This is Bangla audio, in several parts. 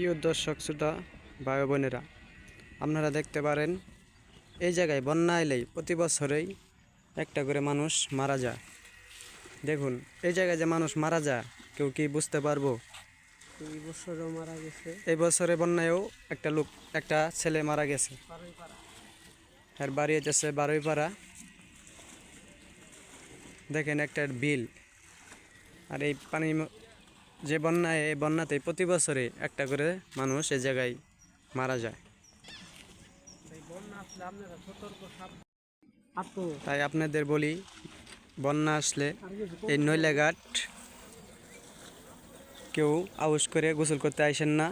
প্রিয় দর্শক শ্রোতা ভাই বোনেরা আপনারা দেখতে পারেন এই জায়গায় বন্যা এলেই প্রতি বছরেই একটা করে মানুষ মারা যায়। দেখুন এই জায়গায় যে মানুষ মারা যায় কেউ কি বুঝতে পারব? এই বছরও মারা গেছে। এই বছরে বন্যায়ও একটা লোক একটা ছেলে মারা গেছে। আর বাড়ি হচ্ছে বারোইপাড়া। দেখেন একটা বিল। আর এই পানি যে বন্যায় এই বন্যাতে প্রতি বছরে একটা করে মানুষ এই জায়গায় মারা যায়। তাই আপনাদের বলি বন্যা আসলে এই নইলাঘাট কেউ আউস করে গোসল করতে আসেন না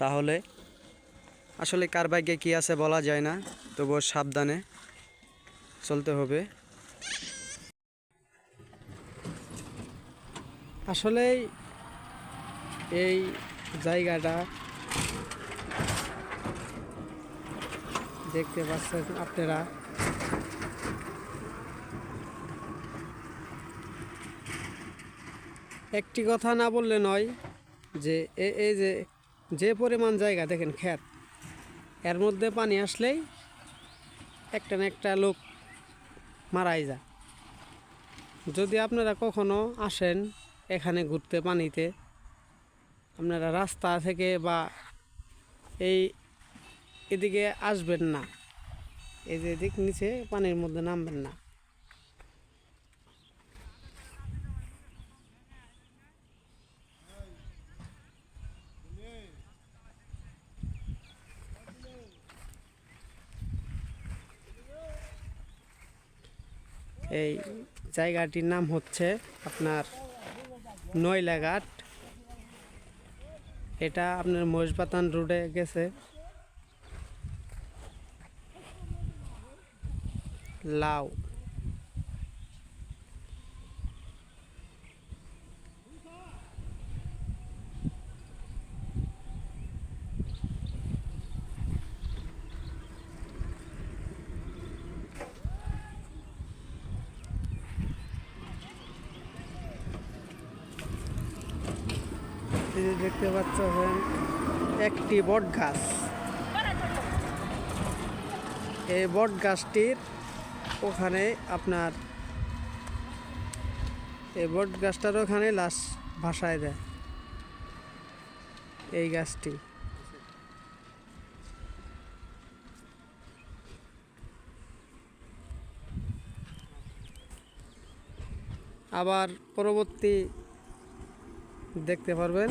তাহলে আসলে কার ভাগ্যে কী আছে বলা যায় না তবুও সাবধানে চলতে হবে। আসলে এই জায়গাটা দেখতে পাচ্ছেন আপনারা। একটি কথা না বললে নয় যে এই যে যে পরিমাণ জায়গা দেখেন ক্ষেত, এর মধ্যে পানি আসলেই একটা না একটা লোক মারাই যায়। যদি আপনারা কখনো আসেন এখানে ঘুরতে পানিতে আপনারা রাস্তা থেকে বা এই এদিকে আসবেন না। এই যে দিক নিচে পানির মধ্যে নামবেন না। এই জায়গাটির নাম হচ্ছে আপনার নয়লাঘাট। এটা আপনার মহিষবাতান রোডে গেছে লাউ এই দেখতে পাচ্ছেন, একটি বট গাছ এই বট গাছটির ওখানে আপনার, এই বট গাছটার ওখানে লাশ ভাসায় দেয়, এই গাছটি। আবার পরবর্তী দেখতে পারবেন।